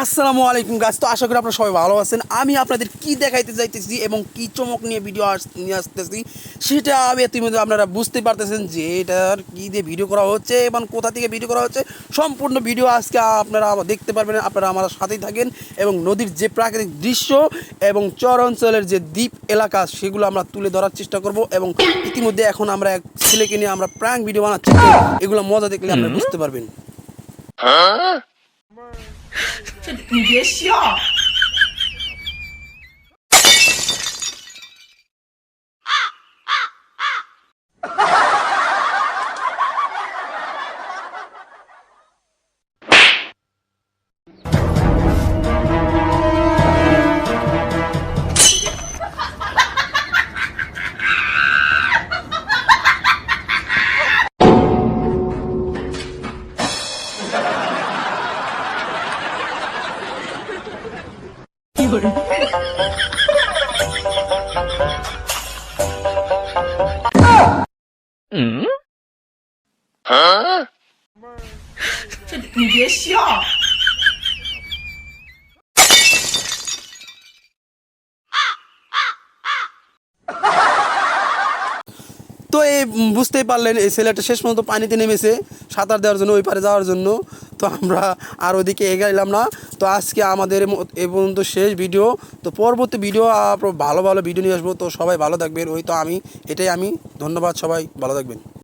আসসালামু আলাইকুম গাছ তো আশা করি আপনারা সবাই ভালো আছেন। আমি আপনাদের কি দেখাইতে চাইতেছি এবং কি চমক নিয়ে ভিডিও নিয়ে আসতেছি সেটা আমি ইতিমধ্যে আপনারা বুঝতে পারতেছেন যে এটার কী দিয়ে ভিডিও করা হচ্ছে এবং কোথা থেকে ভিডিও করা হচ্ছে। সম্পূর্ণ ভিডিও আজকে আপনারা দেখতে পারবেন আপনারা আমার সাথেই থাকেন এবং নদীর যে প্রাকৃতিক দৃশ্য এবং চর অঞ্চলের যে দ্বীপ এলাকা সেগুলো আমরা তুলে ধরার চেষ্টা করব এবং ইতিমধ্যে এখন আমরা এক ছেলেকে নিয়ে আমরা প্র্যাঙ্ক ভিডিও বানাচ্ছি। এগুলো মজা দেখলে আপনারা বুঝতে পারবেন। 这你别笑。你别笑。 তো এই উম, বুঝতেই পারলেন এই ছেলেটা শেষ পর্যন্ত পানিতে নেমেছে সাঁতার দেওয়ার জন্য ওই পারে যাওয়ার জন্য তো আমরা আর ওদিকে এগাইলাম না। তো আজকে আমাদের এ পর্যন্ত শেষ ভিডিও। তো পরবর্তী ভিডিও ভালো ভালো ভিডিও নিয়ে আসব। তো সবাই ভালো থাকবেন। ওই তো আমি, এটাই আমি। ধন্যবাদ সবাই। ভালো থাকবেন।